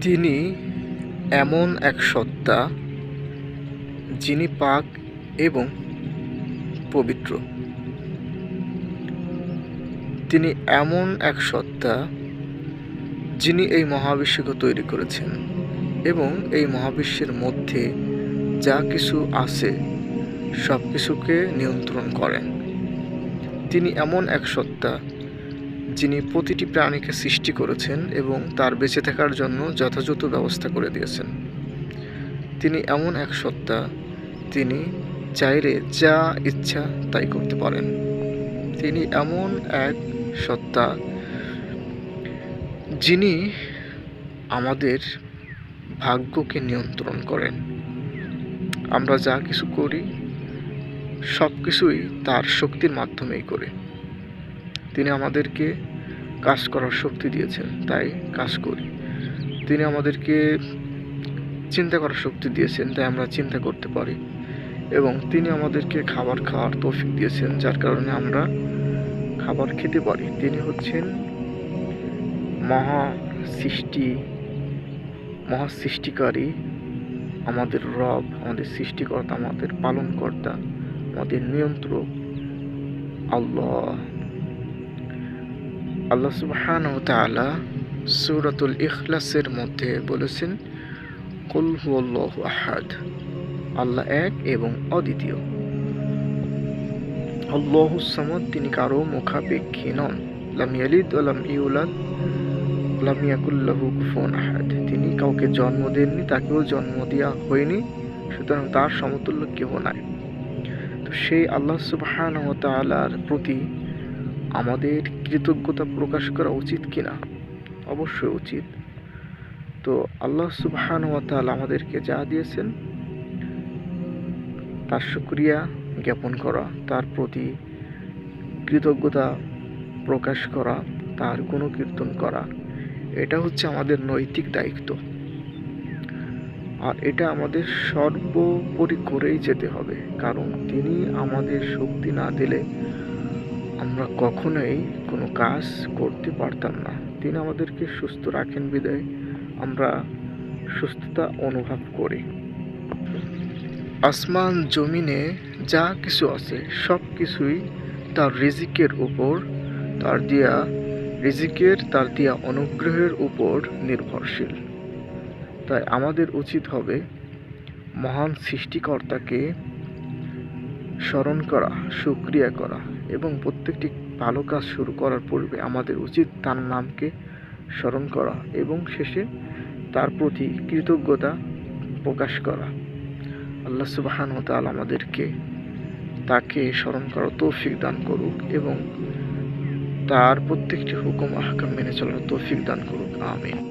তিনি এমন এক সত্তা, যিনি পাক এবং পবিত্র। তিনি এমন এক সত্তা, যিনি এই মহাবিশ্বকে তৈরি করেছেন এবং এই মহাবিশ্বের মধ্যে যা কিছু আছে সব কিছুকে নিয়ন্ত্রণ করেন। তিনি এমন এক সত্তা যিনি প্রতিটি প্রাণীকে সৃষ্টি করেছেন এবং তার বেঁচে থাকার জন্য যথাযথ ব্যবস্থা করে দিয়েছেন। তিনি এমন এক সত্তা, তিনি চাইলে যা ইচ্ছা তাই করতে পারেন। তিনি এমন এক সত্তা যিনি আমাদের ভাগ্যকে নিয়ন্ত্রণ করেন। আমরা যা কিছু করি সব কিছুই তার শক্তির মাধ্যমেই করে। তিনি আমাদেরকে কাজ করার শক্তি দিয়েছেন, তাই কাজ করি। তিনি আমাদেরকে চিন্তা করার শক্তি দিয়েছেন, তাই আমরা চিন্তা করতে পারি। এবং তিনি আমাদেরকে খাবার খাওয়ার তৌফিক দিয়েছেন, যার কারণে আমরা খাবার খেতে পারি। তিনি হচ্ছেন মহা সৃষ্টি মহা সৃষ্টিকারী আমাদের রব, আমাদের সৃষ্টিকর্তা, আমাদের পালনকর্তা, আমাদের নিয়ন্ত্রক আল্লাহ। আল্লাহ সুবহান ও তাআলা সূরাতুল ইখলাসের মধ্যে বলেছেন, কুল আহাদ আল্লাহ এক এবং অদ্বিতীয়। আল্লাহু সামাদ, তিনি কারও মুখাপেক্ষী নন। লাম ওয়া ইউলাদ, লাম ইয়াকুল লাহু আহাদ। তিনি কাউকে জন্ম দেননি, তাকেও জন্ম দেওয়া হয়নি, সুতরাং তার সমতুল্য কেউ নাই। তো সেই আল্লাহ সুবহান ও তাআলার প্রতি আমাদের কৃতজ্ঞতা প্রকাশ করা উচিত কিনা? অবশ্যই উচিত। তো আল্লাহ সুবহান ওয়া তাআলা আমাদেরকে যা দিয়েছেন, তার শুক্রিয়া জ্ঞাপন করা, তার প্রতি কৃতজ্ঞতা প্রকাশ করা, তার গুণকীর্তন করা, এটা হচ্ছে আমাদের নৈতিক দায়িত্ব। আর এটা আমাদের সর্বোপরি করেই যেতে হবে। কারণ তিনি আমাদের শক্তি না দিলে আমরা কখনোই কোনো কাজ করতে পারতাম না। তিনি আমাদেরকে সুস্থ রাখেন বিদায়। আমরা সুস্থতা অনুভব করি। আসমান জমিনে যা কিছু আছে, সব কিছুই তার রিজিকের উপর, তার দিয়া, রিজিকের তার দিয়া অনুগ্রহের উপর নির্ভরশীল। তাই আমাদের উচিত হবে মহান সৃষ্টিকর্তাকে স্মরণ করা, সুক্রিয়া করা এবং প্রত্যেকটি ভালো কাজ শুরু করার পূর্বে আমাদের উচিত তার নামকে স্মরণ করা এবং শেষে তার প্রতি কৃতজ্ঞতা প্রকাশ করা। আল্লাহ সুবাহান তাল আমাদেরকে তাকে স্মরণ করার তৌফিক দান করুক এবং তার প্রত্যেকটি হুকুম আহকাম মেনে চলার তৌফিক দান করুক। আমিন।